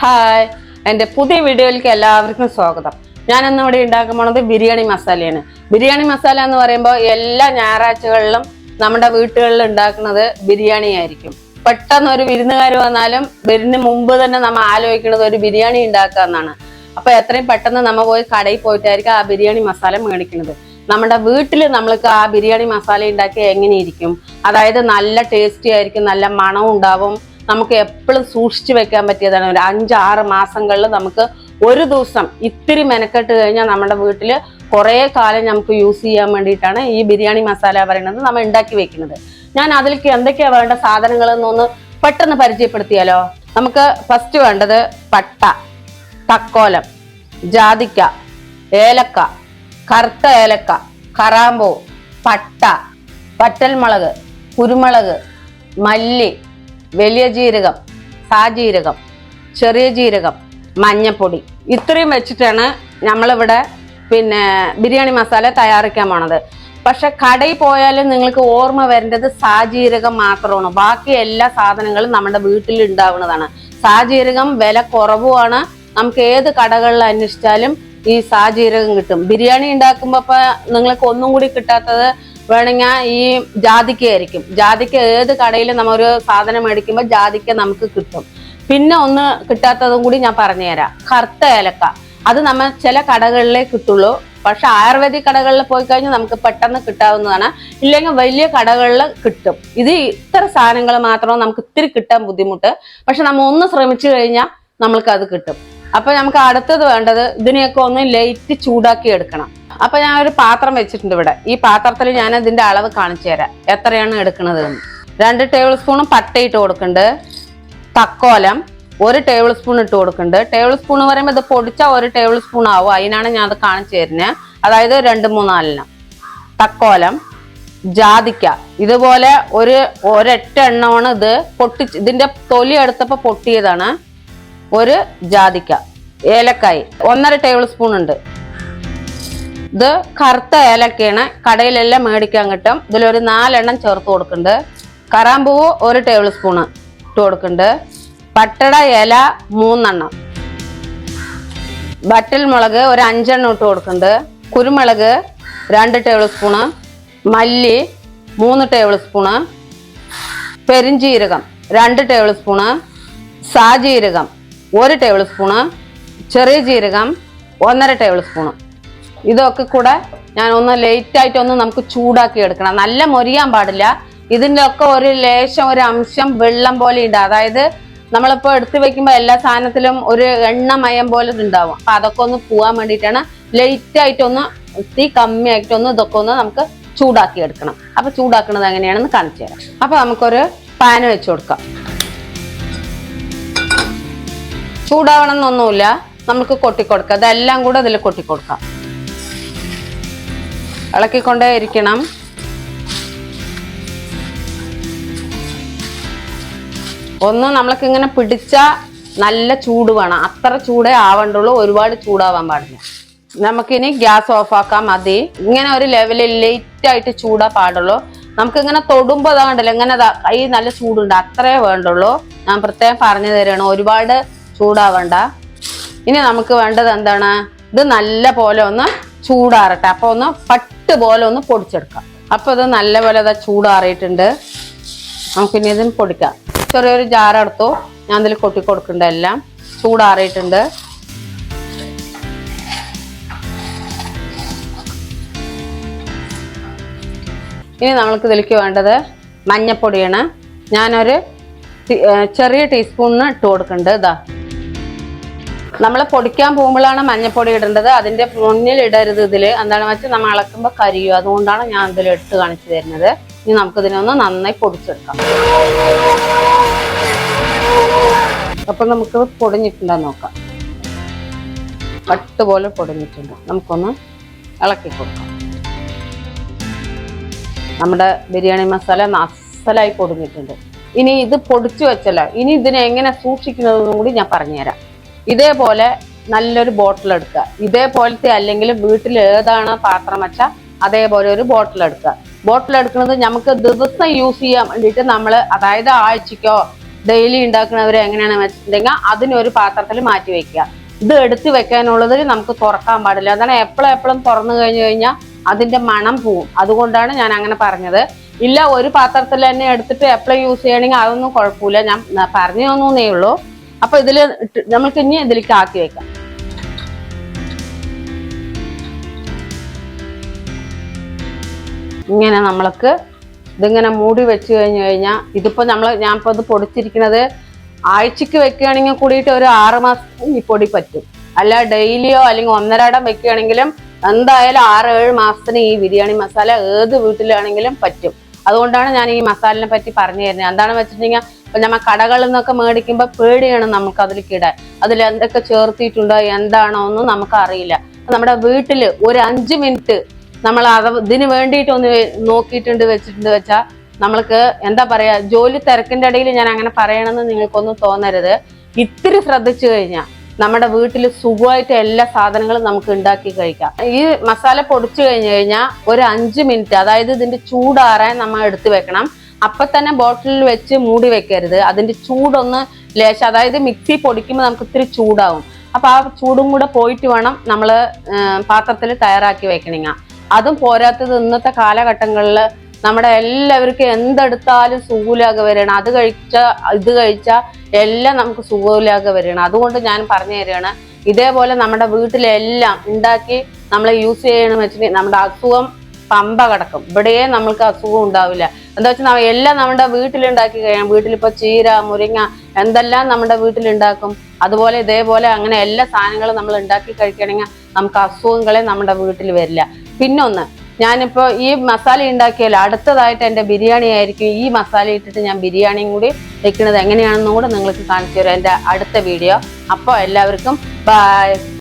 Hi. എന്റെ പുതിയ വീഡിയോയിലേക്ക് എല്ലാവർക്കും സ്വാഗതം. ഞാൻ ഇന്ന് ഇവിടെ ഉണ്ടാക്കാൻ പോണത് ബിരിയാണി മസാലയാണ്. ബിരിയാണി മസാല എന്ന് പറയുമ്പോൾ എല്ലാ ഞായറാഴ്ചകളിലും നമ്മുടെ വീട്ടുകളിൽ ഉണ്ടാക്കുന്നത് ബിരിയാണി ആയിരിക്കും. പെട്ടെന്ന് ഒരു വിരുന്നുകാർ വന്നാലും വരുന്ന മുമ്പ് തന്നെ നമ്മൾ ആലോചിക്കുന്നത് ഒരു ബിരിയാണി ഉണ്ടാക്കുക എന്നാണ്. അപ്പൊ എത്രയും പെട്ടെന്ന് നമ്മൾ പോയി കടയിൽ പോയിട്ടായിരിക്കും ആ ബിരിയാണി മസാല മേടിക്കുന്നത്. നമ്മുടെ വീട്ടിൽ നമ്മൾക്ക് ആ ബിരിയാണി മസാല ഉണ്ടാക്കി എങ്ങനെയിരിക്കും? അതായത് നല്ല ടേസ്റ്റി ആയിരിക്കും നല്ല മണം ഉണ്ടാവും. നമുക്ക് എപ്പോഴും സൂക്ഷിച്ചു വെക്കാൻ പറ്റിയതാണ്. ഒരു അഞ്ചാറ് മാസങ്ങളിൽ നമുക്ക് ഒരു ദിവസം ഇത്തിരി മെനക്കെട്ട് കഴിഞ്ഞാൽ നമ്മുടെ വീട്ടിൽ കുറേ കാലം നമുക്ക് യൂസ് ചെയ്യാൻ വേണ്ടിയിട്ടാണ് ഈ ബിരിയാണി മസാല പറയുന്നത് നമ്മൾ ഉണ്ടാക്കി വെക്കുന്നത്. ഞാൻ അതിലേക്ക് എന്തൊക്കെയാണ് വേണ്ട സാധനങ്ങൾ എന്നൊന്ന് പെട്ടെന്ന് പരിചയപ്പെടുത്തിയാലോ? നമുക്ക് ഫസ്റ്റ് വേണ്ടത് പട്ട തക്കോലം ജാതിക്ക ഏലക്ക കറുത്ത ഏലക്ക കറാമ്പൂ പട്ട പറ്റൽമുളക് കുരുമുളക് മല്ലി വലിയ ജീരകം സാജീരകം ചെറിയ ജീരകം മഞ്ഞപ്പൊടി. ഇത്രയും വെച്ചിട്ടാണ് നമ്മളിവിടെ പിന്നെ ബിരിയാണി മസാല തയ്യാറാക്കാൻ പോണത്. പക്ഷെ കടയിൽ പോയാലും നിങ്ങൾക്ക് ഓർമ്മ വരേണ്ടത് സാജീരകം മാത്രമാണ്. ബാക്കി എല്ലാ സാധനങ്ങളും നമ്മുടെ വീട്ടിൽ ഉണ്ടാവുന്നതാണ്. സാജീരകം വില കുറവുമാണ്. നമുക്ക് ഏത് കടകളിൽ അന്വേഷിച്ചാലും ഈ സാജീരകം കിട്ടും. ബിരിയാണി ഉണ്ടാക്കുമ്പോൾ നിങ്ങൾക്ക് ഒന്നും കൂടി കിട്ടാത്തത് വേണമെങ്കിൽ ഈ ജാതിക്ക ആയിരിക്കും. ജാതിക്ക ഏത് കടയിൽ നമ്മ ഒരു സാധനം മേടിക്കുമ്പോൾ ജാതിക്ക നമുക്ക് കിട്ടും. പിന്നെ ഒന്ന് കിട്ടാത്തതും കൂടി ഞാൻ പറഞ്ഞുതരാം. കറുത്ത ഏലക്ക. അത് നമ്മൾ ചില കടകളിലേ കിട്ടുള്ളൂ. പക്ഷെ ആയുർവേദിക് കടകളിൽ പോയി കഴിഞ്ഞാൽ നമുക്ക് പെട്ടെന്ന് കിട്ടാവുന്നതാണ്. ഇല്ലെങ്കിൽ വലിയ കടകളിൽ കിട്ടും. ഇത് ഇത്ര സാധനങ്ങൾ മാത്രമേ നമുക്ക് ഇത്തിരി കിട്ടാൻ ബുദ്ധിമുട്ട്. പക്ഷെ നമ്മൾ ഒന്ന് ശ്രമിച്ചു കഴിഞ്ഞാൽ നമ്മൾക്ക് അത് കിട്ടും. അപ്പൊ നമുക്ക് അടുത്തത് വേണ്ടത് ഇതിനെയൊക്കെ ഒന്ന് ലൈറ്റ് ചൂടാക്കി എടുക്കണം. അപ്പൊ ഞാൻ ഒരു പാത്രം വെച്ചിട്ടുണ്ട് ഇവിടെ. ഈ പാത്രത്തിൽ ഞാൻ ഇതിന്റെ അളവ് കാണിച്ചു തരാം. എത്രയാണ് എടുക്കുന്നത് രണ്ട് ടേബിൾ സ്പൂണും പട്ട ഇട്ട് കൊടുക്കുന്നുണ്ട്. തക്കോലം ഒരു ടേബിൾ സ്പൂൺ ഇട്ട് കൊടുക്കുന്നുണ്ട്. ടേബിൾ സ്പൂൺ പറയുമ്പോൾ ഇത് പൊടിച്ച ഒരു ടേബിൾ സ്പൂൺ ആവും. അതിനാണ് ഞാൻ അത് കാണിച്ചു തരുന്നത്. അതായത് രണ്ട് മൂന്നാലെണ്ണം. തക്കോലം ജാതിക്ക. ഇതുപോലെ ഒരു ഒരൊറ്റ എണ്ണമാണ് ഇത് പൊട്ടി ഇതിന്റെ തൊലി എടുത്തപ്പോൾ പൊട്ടിയതാണ്. ഒരു ജാതിക്ക ഏലക്കായി. ഒന്നര ടേബിൾ സ്പൂൺ ഉണ്ട്. ഇത് കറുത്ത ഏലക്കയാണ്. കടയിലെല്ലാം മേടിക്കാൻ കിട്ടും. ഇതിലൊരു നാലെണ്ണം ചേർത്ത് കൊടുക്കുന്നുണ്ട്. കറാമ്പൂവ് ഒരു ടേബിൾ സ്പൂണ് ഇട്ട് കൊടുക്കുന്നുണ്ട്. പട്ടട ഇല മൂന്നെണ്ണം. ബട്ടൽ മുളക് ഒരു അഞ്ചെണ്ണം ഇട്ട് കൊടുക്കുന്നുണ്ട്. കുരുമുളക് രണ്ട് ടേബിൾ സ്പൂണ് മല്ലി മൂന്ന് ടേബിൾ സ്പൂണ് പെരിഞ്ചീരകം രണ്ട് ടേബിൾ സ്പൂണ് സാജീരകം ഒരു ടേബിൾ സ്പൂണ് ചെറിയ ജീരകം ഒന്നര ടേബിൾ സ്പൂണ് ഇതൊക്കെ കൂടെ ഞാൻ ഒന്ന് ലേറ്റ് ആയിട്ട് ഒന്ന് നമുക്ക് ചൂടാക്കി എടുക്കണം. നല്ല മൊരിയാൻ പാടില്ല. ഇതിന്റെ ഒക്കെ ഒരു ലേശം ഒരു അംശം വെള്ളം പോലെ ഉണ്ട് അതായത് നമ്മളിപ്പോൾ എടുത്തു വെക്കുമ്പോൾ എല്ലാ സാധനത്തിലും ഒരു എണ്ണമയം പോലെ ഉണ്ടാവും അപ്പം അതൊക്കെ ഒന്ന് പോവാൻ വേണ്ടിയിട്ടാണ് ലൈറ്റായിട്ടൊന്ന് തീ കമ്മിയായിട്ടൊന്ന് ഇതൊക്കെ ഒന്ന് നമുക്ക് ചൂടാക്കി എടുക്കണം. അപ്പം ചൂടാക്കുന്നത് എങ്ങനെയാണെന്ന് കാണിച്ചു തരാം. അപ്പം നമുക്കൊരു പാന് വെച്ച് കൊടുക്കാം. ചൂടാവണം എന്നൊന്നുമില്ല നമുക്ക് കൊട്ടിക്കൊടുക്കാം. അതെല്ലാം കൂടെ അതിൽ കൊട്ടിക്കൊടുക്കാം. ഇളക്കിക്കൊണ്ടേ ഇരിക്കണം ഒന്ന് നമ്മൾക്ക് ഇങ്ങനെ പിടിച്ച നല്ല ചൂട് വേണം. അത്ര ചൂടേ ആവണ്ടുള്ളൂ. ഒരുപാട് ചൂടാവാൻ പാടില്ല. നമുക്കിനി ഗ്യാസ് ഓഫ് ആക്കാം മതി. ഇങ്ങനെ ഒരു ലെവലിൽ ലൈറ്റ് ആയിട്ട് ചൂടാ പാടുള്ളൂ. നമുക്ക് ഇങ്ങനെ തൊടുമ്പോൾ അതാ ഇങ്ങനെ കൈ നല്ല ചൂടുണ്ട്. അത്രേ വേണ്ടുള്ളൂ. ഞാൻ പ്രത്യേകം പറഞ്ഞു തരണം. ഒരുപാട് ചൂടാവണ്ട. ഇനി നമുക്ക് വേണ്ടത് എന്താണ്? ഇത് നല്ല പോലെ ഒന്ന് ചൂടാറട്ടെ. അപ്പൊ ഒന്ന് പട്ട് പോലെ ഒന്ന് പൊടിച്ചെടുക്കാം. അപ്പൊ ഇത് നല്ല പോലെ ഇതാ ചൂടാറിയിട്ടുണ്ട്. നമുക്കിനി ഇതിന് പൊടിക്കാം. ചെറിയൊരു ജാറെടുത്തു ഞാൻ ഇതിൽ കൊട്ടി കൊടുക്കണ്ട എല്ലാം. ചൂടാറിയിട്ടുണ്ട്. ഇനി നമ്മൾക്ക് ഇതിലേക്ക് വേണ്ടത് മഞ്ഞപ്പൊടിയാണ്. ഞാനൊരു ചെറിയ ടീസ്പൂണിന് ഇട്ട് കൊടുക്കുന്നുണ്ട് ഇതാ. നമ്മൾ പൊടിക്കാൻ പോകുമ്പോഴാണ് മഞ്ഞപ്പൊടി ഇടേണ്ടത്. അതിന്റെ മുന്നിൽ ഇടരുത് ഇതിൽ എന്താണെന്ന് വെച്ചാൽ നമ്മൾ ഇളക്കുമ്പോൾ കരിയും. അതുകൊണ്ടാണ് ഞാൻ ഇതിൽ ഇട്ട് കാണിച്ചു തരുന്നത്. ഇനി നമുക്ക് ഇതിനൊന്ന് നന്നായി പൊടിച്ചെടുക്കാം. അപ്പൊ നമുക്ക് പൊടിഞ്ഞിട്ടുണ്ടെന്ന് നോക്കാം. പട്ടുപോലെ പൊടിഞ്ഞിട്ടുണ്ട്. നമുക്കൊന്ന് ഇളക്കി കൊടുക്കാം. നമ്മുടെ ബിരിയാണി മസാല അസലായി പൊടിഞ്ഞിട്ടുണ്ട്. ഇനി ഇത് പൊടിച്ചു വെച്ചല്ലോ. ഇനി ഇതിനെ എങ്ങനെ സൂക്ഷിക്കുന്നതെന്നും കൂടി ഞാൻ പറഞ്ഞുതരാം. ഇതേപോലെ നല്ലൊരു ബോട്ടിൽ എടുക്കുക. ഇതേപോലത്തെ അല്ലെങ്കിൽ വീട്ടിൽ ഏതാണ് പാത്രം വെച്ചാൽ അതേപോലെ ഒരു ബോട്ടിൽ എടുക്കുക. ബോട്ടിൽ എടുക്കുന്നത് നമുക്ക് ദിവസം യൂസ് ചെയ്യാൻ വേണ്ടിയിട്ട് നമ്മൾ അതായത് ആഴ്ചക്കോ ഡെയിലി ഉണ്ടാക്കുന്നവർ എങ്ങനെയാണെന്ന് വെച്ചിട്ടുണ്ടെങ്കിൽ അതിനൊരു പാത്രത്തിൽ മാറ്റി വെക്കുക. ഇത് എടുത്തു വെക്കാനുള്ളതിൽ നമുക്ക് തുറക്കാൻ പാടില്ല. അതാണ് എപ്പോഴും എപ്പോഴും തുറന്നു കഴിഞ്ഞു കഴിഞ്ഞാൽ അതിന്റെ മണം പോവും. അതുകൊണ്ടാണ് ഞാൻ അങ്ങനെ പറഞ്ഞത്. ഇല്ല ഒരു പാത്രത്തിൽ തന്നെ എടുത്തിട്ട് എപ്പോഴും യൂസ് ചെയ്യണമെങ്കിൽ അതൊന്നും കുഴപ്പമില്ല. ഞാൻ പറഞ്ഞു തന്നേ ഉള്ളൂ. അപ്പൊ ഇതിൽ നമ്മൾക്ക് ഇനി ഇതിലേക്ക് ആക്കി വെക്കാം. ഇങ്ങനെ നമ്മൾക്ക് ഇതിങ്ങനെ മൂടി വെച്ച് കഴിഞ്ഞു കഴിഞ്ഞാൽ ഇതിപ്പോ നമ്മൾ ഞാൻ ഇപ്പോൾ ഇത് പൊടിച്ചിരിക്കുന്നത് ആഴ്ചക്ക് വെക്കുകയാണെങ്കിൽ കൂടിയിട്ട് ഒരു ആറ് മാസം ഈ പൊടി പറ്റും. അല്ല ഡെയിലിയോ അല്ലെങ്കിൽ ഒന്നരാടം വെക്കുകയാണെങ്കിലും എന്തായാലും ആറ് ഏഴ് മാസത്തിന് ഈ ബിരിയാണി മസാല ഏത് വീട്ടിലാണെങ്കിലും പറ്റും. അതുകൊണ്ടാണ് ഞാൻ ഈ മസാലിനെ പറ്റി പറഞ്ഞു തരുന്നത്. എന്താണെന്ന് വെച്ചിട്ടുണ്ടെങ്കിൽ ഇപ്പൊ നമ്മ കടകളിൽ നിന്നൊക്കെ മേടിക്കുമ്പോൾ പേടിയാണ് നമുക്ക് അതിലേക്കിടാൻ അതിൽ എന്തൊക്കെ ചേർത്തിട്ടുണ്ടോ എന്താണോ ഒന്നും നമുക്ക് അറിയില്ല. നമ്മുടെ വീട്ടിൽ ഒരു അഞ്ച് മിനിറ്റ് നമ്മൾ അത് ഇതിന് വേണ്ടിയിട്ടൊന്ന് നോക്കിയിട്ടുണ്ട് വെച്ചിട്ടുണ്ട് വെച്ചാൽ നമ്മൾക്ക് എന്താ പറയാ ജോലി തിരക്കിന്റെ ഇടയിൽ ഞാൻ അങ്ങനെ പറയണമെന്ന് നിങ്ങൾക്കൊന്നും തോന്നരുത്. ഇത്തിരി ശ്രദ്ധിച്ചു കഴിഞ്ഞാൽ നമ്മുടെ വീട്ടിൽ സുഖമായിട്ട് എല്ലാ സാധനങ്ങളും നമുക്ക് ഉണ്ടാക്കി കഴിക്കാം. ഈ മസാല പൊടിച്ചു കഴിഞ്ഞു കഴിഞ്ഞാൽ ഒരു അഞ്ച് മിനിറ്റ് അതായത് ഇതിന്റെ ചൂടാറാൻ നമ്മൾ എടുത്തു വെക്കണം. അപ്പൊ തന്നെ ബോട്ടിലിൽ വെച്ച് മൂടി വെക്കരുത്. അതിന്റെ ചൂടൊന്ന് ലേശം അതായത് മിക്സി പൊടിക്കുമ്പോൾ നമുക്ക് ഇത്തിരി ചൂടാവും. അപ്പൊ ആ ചൂടും കൂടെ പോയിട്ട് വേണം നമ്മൾ പാത്രത്തിൽ തയ്യാറാക്കി വെക്കണിങ്ങ. അതും പോരാത്തത് ഇന്നത്തെ കാലഘട്ടങ്ങളിൽ നമ്മുടെ എല്ലാവർക്കും എന്തെടുത്താലും സുഖൂലാകെ വരികയാണ്. അത് കഴിച്ച ഇത് കഴിച്ച എല്ലാം നമുക്ക് സുഖൂലാകെ വരികയാണ്. അതുകൊണ്ട് ഞാൻ പറഞ്ഞു തരികയാണ് ഇതേപോലെ നമ്മുടെ വീട്ടിലെല്ലാം ഉണ്ടാക്കി നമ്മൾ യൂസ് ചെയ്യണമെന്ന് വെച്ചിട്ടുണ്ടെങ്കിൽ നമ്മുടെ അസുഖം പമ്പ കിടക്കും. ഇവിടെയേ നമ്മൾക്ക് അസുഖം ഉണ്ടാവില്ല. എന്താ വെച്ചാൽ എല്ലാം നമ്മുടെ വീട്ടിലുണ്ടാക്കി കഴിയാം വീട്ടിലിപ്പോ ചീര മുരിങ്ങ എന്തെല്ലാം നമ്മുടെ വീട്ടിലുണ്ടാക്കും. അതുപോലെ ഇതേപോലെ അങ്ങനെ എല്ലാ സാധനങ്ങളും നമ്മൾ ഉണ്ടാക്കി കഴിക്കണമെങ്കിൽ നമുക്ക് അസുഖങ്ങളെ നമ്മുടെ വീട്ടിൽ വരില്ല. പിന്നൊന്ന് ഞാനിപ്പോ ഈ മസാല ഉണ്ടാക്കിയാൽ അടുത്തതായിട്ട് എന്റെ ബിരിയാണി ആയിരിക്കും ഈ മസാല ഇട്ടിട്ട് ഞാൻ ബിരിയാണിയും കൂടി വെക്കുന്നത് എങ്ങനെയാണെന്നും കൂടെ നിങ്ങൾക്ക് കാണിച്ചു തരാം എന്റെ അടുത്ത വീഡിയോ. അപ്പോൾ എല്ലാവർക്കും ബൈ